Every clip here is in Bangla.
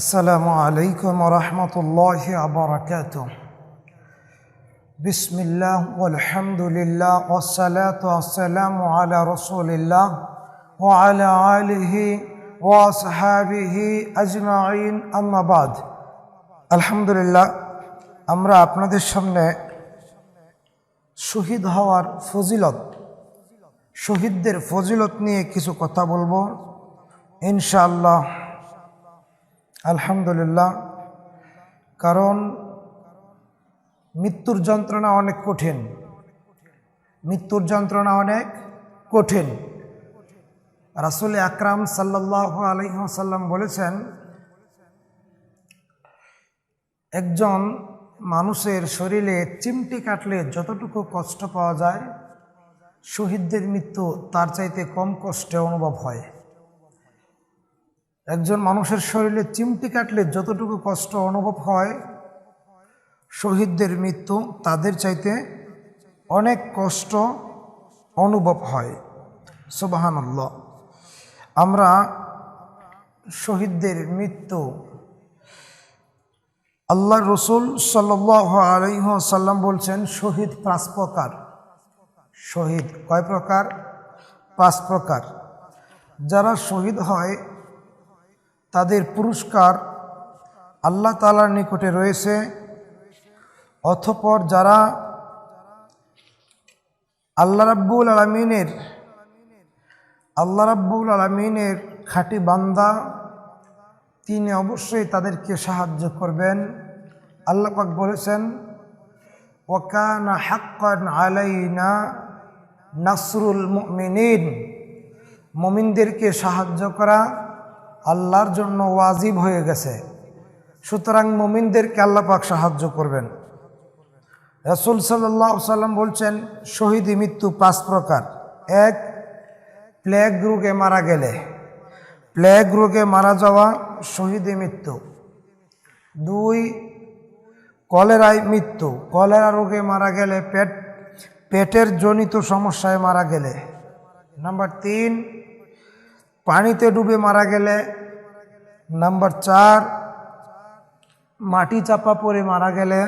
আসসালামু আলাইকুম রহমতুল্লাহ আবরকাত বিসমিল্লা আলহামদুলিল্লাহ ওসালাত আসসালামু আলা রসুলিল্লাহ ও আলা আলিহি ও সাহাবিহি আজমাইন। আহমাবাদ আলহামদুলিল্লাহ, আমরা আপনাদের সামনে শহীদ হওয়ার ফজিলত, শহীদদের ফজিলত নিয়ে কিছু কথা বলব। ইনশাআল্লাহ আলহামদুলিল্লাহ। কারণ মৃত্যুর যন্ত্রণা অনেক কঠিন। মৃত্যুর যন্ত্রণা অনেক কঠিন। রাসুল আকরাম সাল্লাহ আলহিহাসাল্লাম বলেছেন, একজন মানুষের শরীরে চিমটি কাটলে যতটুকু কষ্ট পাওয়া যায়, শহীদদের মৃত্যু তার চাইতে কম কষ্টে অনুভব হয়। একজন মানুষের শরীরে চিমটি কাটলে যতটুকু কষ্ট অনুভব হয়, শহীদদের মৃত্যু তাদের চাইতে অনেক কষ্ট অনুভব হয়। সুবাহান্লাহ আমরা শহীদদের মৃত্যু আল্লাহ রসুল আলহ্লাম বলছেন, শহীদ পাঁচ প্রকার। শহীদ কয় প্রকার? পাঁচ প্রকার। যারা শহীদ হয় তাদের পুরস্কার আল্লাহ তালার নিকটে রয়েছে। অথপর যারা আল্লাহ রাব্বুল আলমিনের, আল্লাহ রাব্বুল আলমিনের খাঁটি বান্দা, তিনি অবশ্যই তাদেরকে সাহায্য করবেন। আল্লাহ পাক বলেছেন ওকানা হাক্কান আলাইনা নাসরুল মুমিনিন। মমিনদেরকে সাহায্য করা আল্লাহর জন্য ওয়াজিব হয়ে গেছে। সুতরাং মমিনদেরকে আল্লাহ পাক সাহায্য করবেন। রসুল সাল্লাহ সাল্লাম বলছেন, শহীদি মৃত্যু পাঁচ প্রকার। এক, প্লেগ রোগে মারা গেলে। প্লেগ রোগে মারা যাওয়া, শহীদে মৃত্যু। দুই, কলেরায় মৃত্যু। কলেরা রোগে মারা গেলে পেট, পেটের জনিত সমস্যায় মারা গেলে। নাম্বার তিন পানিতে ডুবে মারা গেলে নাম্বার চার, মাটি চাপা পড়ে মারা গেলে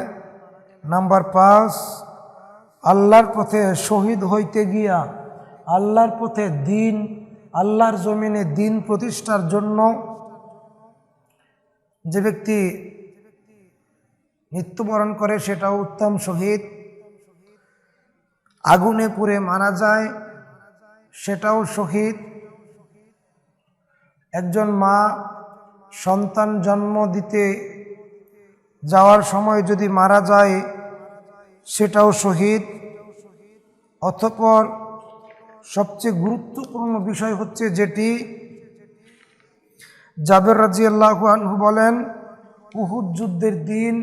নাম্বার পাঁচ, আল্লাহর পথে শহীদ হইতে গিয়া আল্লাহর পথে দিন, আল্লাহর জমিনে দিন প্রতিষ্ঠার জন্য যে ব্যক্তি মৃত্যুবরণ করে সেটাও উত্তম শহীদ। আগুনে পুড়ে মারা যায়, সেটাও শহীদ। একজন মা সন্তান জন্ম দিতে যাওয়ার সময় যদি মারা যায়, সেটাও শহীদ। অতপর সবচেয়ে গুরুত্বপূর্ণ বিষয় হচ্ছে যেটি জাবের রাজি আল্লাহ বলেন, উহুদ যুদ্ধের দিন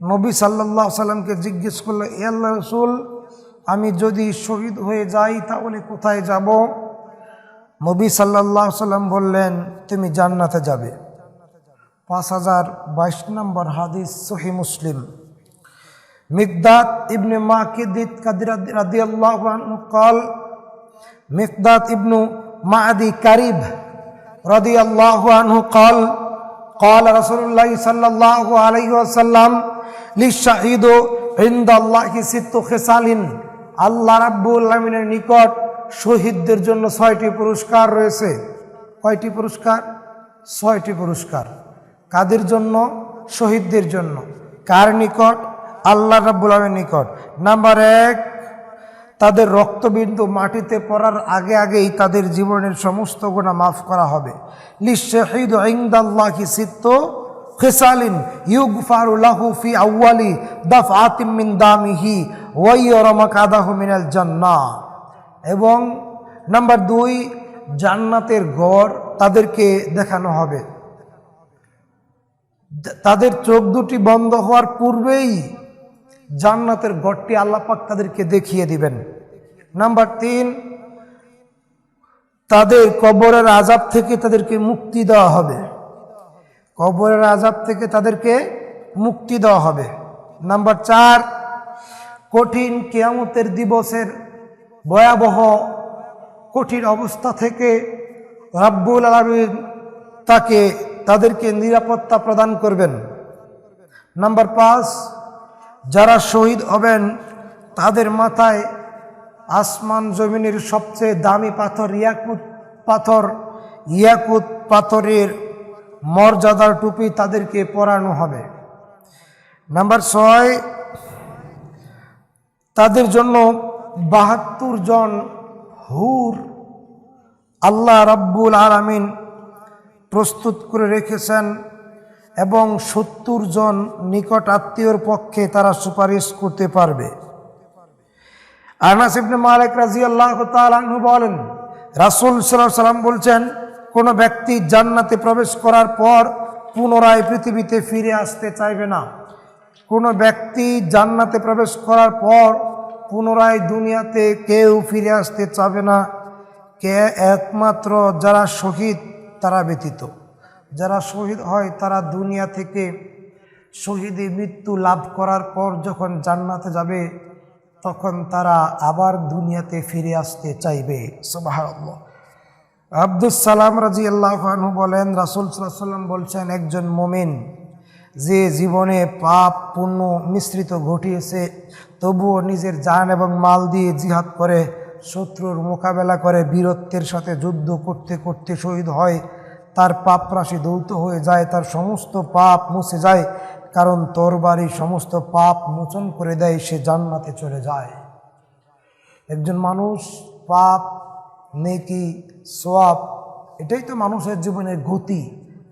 নবী সাল্লাহ সাল্লামকে জিজ্ঞেস করল, এ আল্লাহ রসুল, আমি যদি শহীদ হয়ে যাই তাহলে কোথায় যাব? নবী সাল্লাহ সাল্লাম বললেন তুমি জান্নাতে যাবে পাঁচ হাজার বাইশ নম্বর হাদিস সহি মুসলিম মিকদাত ইবনে মাকিদিত কাদির রাদি আল্লাহ কল মিকদাত ইবনু মাদি কারিব রদি আল্লাহ আনহু কল قال رسول الله صلى الله عليه وسلم للشهيد عند الله ست خصال আল্লাহ রাব্বুল আলামিনের নিকট শহীদদের জন্য ছয়টি পুরস্কার রয়েছে। কয়টি পুরস্কার? ছয়টি পুরস্কার। কাদের জন্য? শহীদদের জন্য। কার নিকট? আল্লাহ রাব্বুল আলমের নিকট। নাম্বার এক, তাদের রক্তবিন্দু মাটিতে পড়ার আগে আগেই তাদের জীবনের সমস্ত গুণা মাফ করা হবে। লিশহিদ ইংদাল্লাহি সিত্ত খেসালিন ইউগফারু লাহু ফি আউয়ালি দাফআতিম মিন দামিহি এবং নাম্বার দুই, জান্নাতের গড় তাদেরকে দেখানো হবে। তাদের চোখ দুটি বন্ধ হওয়ার পূর্বেই জান্নাতের গড়টি আল্লাপাক তাদেরকে দেখিয়ে দিবেন। নাম্বার তিন, তাদের কবরের আজাব থেকে তাদেরকে মুক্তি দেওয়া হবে। কবরের আজাব থেকে তাদেরকে মুক্তি দেওয়া হবে। নাম্বার চার, কঠিন কেয়ামতের দিবসের ভয়াবহ, কঠিন অবস্থা থেকে রাব্বুল আলমিন তাকে, তাদেরকে নিরাপত্তা প্রদান করবেন। নাম্বার পাঁচ, যারা শহীদ হবেন, তাদের মাথায় আসমান জমিনের সবচেয়ে দামি পাথর ইয়াকুত পাথর, ইয়াকুত পাথরের মর্যাদার টুপি তাদেরকে পরানো হবে। নাম্বার ছয়, তাদের জন্য বাহাত্তর জন হুর আল্লাহ রাব্বুল আলামিন প্রস্তুত করে রেখেছেন এবং সত্তর জন নিকট আত্মীয়র পক্ষে তারা সুপারিশ করতে পারবে। আনাস মালিক রাদিয়াল্লাহু তাআলা আনহু বলেন, রাসূল আলাইহি সাল্লাম বলছেন, কোন ব্যক্তি জান্নাতে প্রবেশ করার পর পুনরায় পৃথিবীতে ফিরে আসতে চাইবে না। কোনো ব্যক্তি জান্নাতে প্রবেশ করার পর পুনরায় দুনিয়াতে কেউ ফিরে আসতে চাবে না। কে একমাত্র যারা শহীদ, তারা ব্যতীত। যারা শহীদ হয়, তারা দুনিয়া থেকে শহীদে মৃত্যু লাভ করার পর যখন জান্নাতে যাবে, তখন তারা আবার দুনিয়াতে ফিরে আসতে চাইবে। সুবহানাল্লাহ। আব্দুস সালাম রাজি আল্লাহনু বলেন, রাসুল সাল্লাম বলছেন, একজন মোমেন যে জীবনে পাপ পুণ্য মিশ্রিত ঘটিয়েছে তবুও নিজের জান এবং মাল দিয়ে জিহাদ করে, শত্রুর মোকাবেলা করে, বীরত্বের সাথে যুদ্ধ করতে করতে শহীদ হয়। তার পাপ রাশি দৌত হয়ে যায়, তার সমস্ত পাপ মুছে যায়, কারণ তরবারি সমস্ত পাপ মোচন করে দেয়, সে জান্নাতে চলে যায়। একজন মানুষ পাপ, নেকি, সোয়াব, এটাই তো মানুষের জীবনের গতি।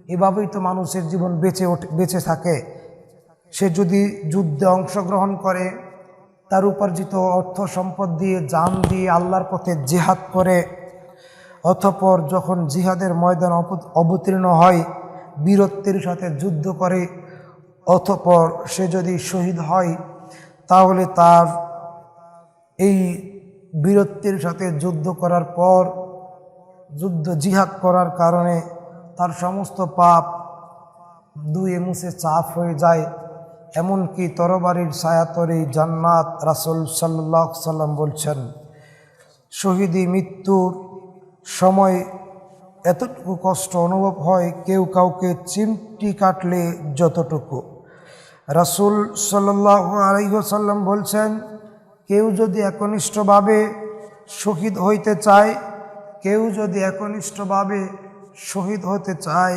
এভাবেই তো মানুষের জীবন বেঁচে ওঠে, বেঁচে থাকে। সে যদি যুদ্ধে অংশগ্রহণ করে তার উপার্জিত অর্থ সম্পদ দিয়ে, জান দিয়ে আল্লাহর পথে জেহাদ করে। অথপর যখন জিহাদের ময়দান অবতীর্ণ হয়, বীরত্বের সাথে যুদ্ধ করে, অতঃপর সে যদি শহীদ হয়, তাহলে তার এই বীরত্বের সাথে যুদ্ধ করার পর, যুদ্ধ জিহাদ করার কারণে তার সমস্ত পাপ দুয়ে মুছে চাপ হয়ে যায়। এমনকি তরবারির ছায়াতরে জান্নাত রাসুল সাল্লাহ সাল্লাম বলছেন, শহীদি মৃত্যুর সময় এতটুকু কষ্ট অনুভব হয়, কেউ কাউকে চিমটি কাটলে যতটুকু। রাসুল সাল্লাহ আলাইসাল্লাম বলছেন, কেউ যদি একনিষ্ঠভাবে শহীদ হইতে চায়, কেউ যদি একনিষ্ঠভাবে শহীদ হতে চায়,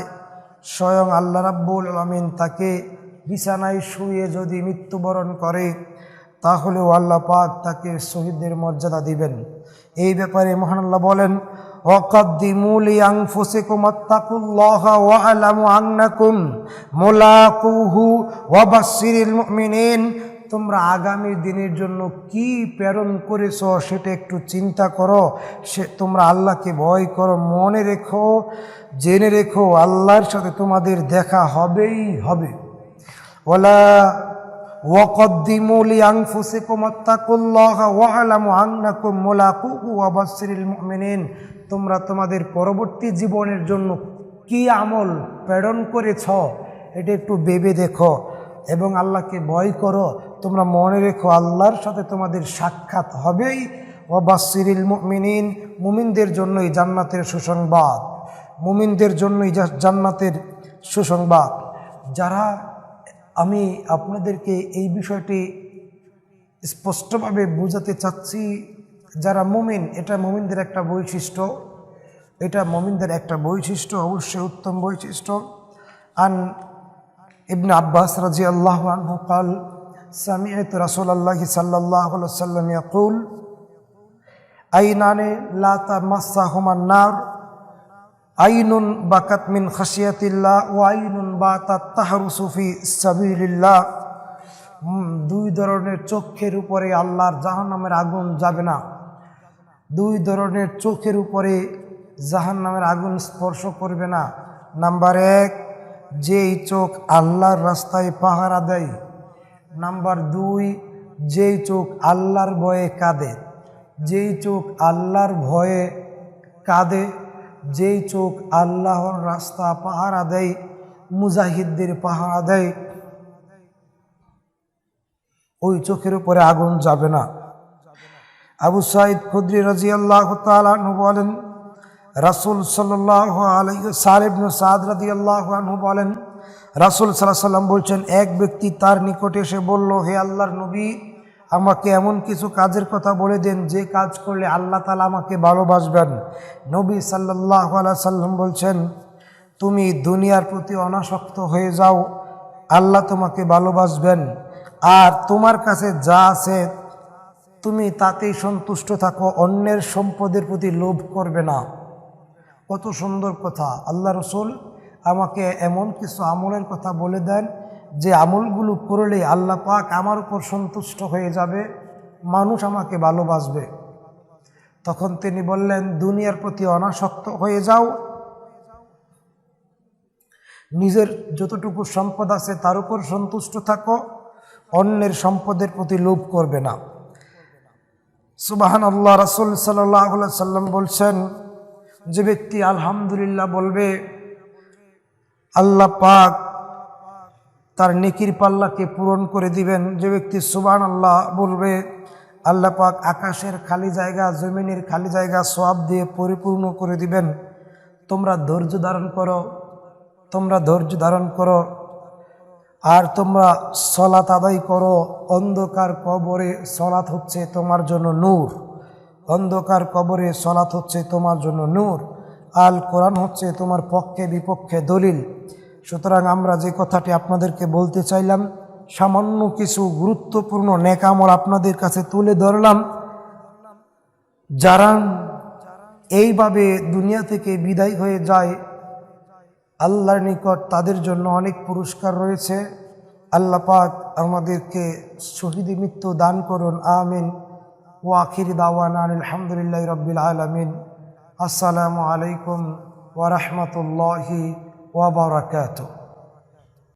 স্বয়ং আল্লাহ রাব্বুল আলমিন তাকে বিছানায় শুয়ে যদি মৃত্যুবরণ করে, তাহলেও আল্লাহ পাক তাকে শহীদদের মর্যাদা দিবেন। এই ব্যাপারে মহান আল্লাহ বলেন ওয়া ওয়া তোমরা আগামী দিনের জন্য কি প্রেরণ করেছ সেটা একটু চিন্তা করো। সে তোমরা আল্লাহকে ভয় করো, মনে রেখো, জেনে রেখো, আল্লাহর সাথে তোমাদের দেখা হবেই হবে। ওলা ওয়াকদ্দিমু লিআনফুসিকুম আত্তাকুল্লাহা ওয়া'লামু আন্নাকুম মুলাকুহু ওয়া বাশশিরিল মুমিনিন। তোমরা তোমাদের পরবর্তী জীবনের জন্য কি আমল প্রেরণ করেছ, এটা একটু ভেবে দেখো এবং আল্লাহকে ভয় করো। তোমরা মনে রেখো আল্লাহর সাথে তোমাদের সাক্ষাৎ হবেই। ও বাসিরিল মুমিনিন, মুমিনদের জন্যই জান্নাতের সুসংবাদ। মুমিনদের জন্যই জান্নাতের সুসংবাদ। যারা আমি আপনাদেরকে এই বিষয়টি স্পষ্টভাবে বোঝাতে চাচ্ছি, যারা মুমিন, এটা মুমিনদের একটা বৈশিষ্ট্য। এটা মুমিনদের একটা বৈশিষ্ট্য, অবশ্যই উত্তম বৈশিষ্ট্য। আন ইবন আব্বাস রাজি আল্লাহ আনহু কাল সামিয়ত রাসুল আল্লাহ সাল্লাহ সাল্লাম ইয়াকুল, আইনানে লাতা মাসাহুমান নার। আইনুন বাকাত মিন খাসিয়াতিল্লাহ ও আইনুন বাতাত তাহারুসুফি সাবিলিল্লাহ। হুম, দুই ধরনের চোখের উপরে আল্লাহর জাহান্নামের আগুন যাবে না। দুই ধরনের চোখের উপরে জাহান্নামের আগুন স্পর্শ করবে না। নাম্বার এক যেই চোখ আল্লাহর রাস্তায় পাহারা দেয়। নাম্বার দুই যেই চোখ আল্লাহর ভয়ে কাঁদে। যেই চোখ আল্লাহর ভয়ে কাঁদে যেই চোখ আল্লাহর রাস্তা পাহারা দেয়, মুজাহিদদের পাহারা দেয়, ওই চোখের উপরে আগুন যাবে না। আবু সাইদ খুদ্রি রাজি আল্লাহ তালু বলেন, রাসুল সাল্লাহ আলাই সাহেবনু সাদ রাদি আল্লাহ আনহু বলেন, রাসুল সাল্লাহ সাল্লাম বলছেন, এক ব্যক্তি তার নিকটে এসে বলল, হে আল্লাহর নবী আমাকে এমন কিছু কাজের কথা বলে দেন, যে কাজ করলে আল্লাহ তালা আমাকে ভালোবাসবেন। নবী সাল্লাহ সাল্লাম বলছেন, তুমি দুনিয়ার প্রতি অনাসক্ত হয়ে যাও, আল্লাহ তোমাকে ভালোবাসবেন। আর তোমার কাছে যা আছে, তুমি তাতেই সন্তুষ্ট থাকো, অন্যের সম্পদের প্রতি লোভ করবে না। কত সুন্দর কথা। আল্লাহ রসুল আমাকে এমন কিছু আমলের কথা বলে দেন যে আমলগুলো করলে আল্লাহ পাক আমার উপর সন্তুষ্ট হয়ে যাবে, মানুষ আমাকে ভালোবাসবে। তখন তিনি বললেন, দুনিয়ার প্রতি অনাসক্ত হয়ে যাও। নিজের যতটুকু সম্পদ আছে তার উপর সন্তুষ্ট থাকো, অন্যের সম্পদের প্রতি লোভ করবে না। সুবাহান আল্লাহ রাসুল সাল্লাহ সাল্লাম বলছেন, যে ব্যক্তি আলহামদুলিল্লাহ বলবে, আল্লাহ পাক তার নেকির পাল্লাকে পূরণ করে দিবেন। যে ব্যক্তি সুবান আল্লাহ বলবে, আল্লাহ পাক আকাশের খালি জায়গা, জমিনের খালি জায়গা সব দিয়ে পরিপূর্ণ করে দিবেন। তোমরা ধৈর্য ধারণ করো, তোমরা ধৈর্য ধারণ করো, আর তোমরা সলাত আদায় করো। অন্ধকার কবরে সলাত হচ্ছে তোমার জন্য নূর। অন্ধকার কবরে সলাত হচ্ছে তোমার জন্য নূর। আল কোরআন হচ্ছে তোমার পক্ষে বিপক্ষে দলিল। সুতরাং আমরা যে কথাটি আপনাদেরকে বলতে চাইলাম, সামান্য কিছু গুরুত্বপূর্ণ নেকামল আপনাদের কাছে তুলে ধরলাম। যারা এইভাবে দুনিয়া থেকে বিদায় হয়ে যায়, আল্লাহর নিকট তাদের জন্য অনেক পুরস্কার রয়েছে। আল্লাহ পাক আমাদেরকে শহীদি মৃত্যু দান করুন, আমিন। ও আখির দাওয়ান আলহামদুলিল্লাহ রবিল আলমিন। আসসালামু আলাইকুম ওরহমতুল্লাহি وبركاته.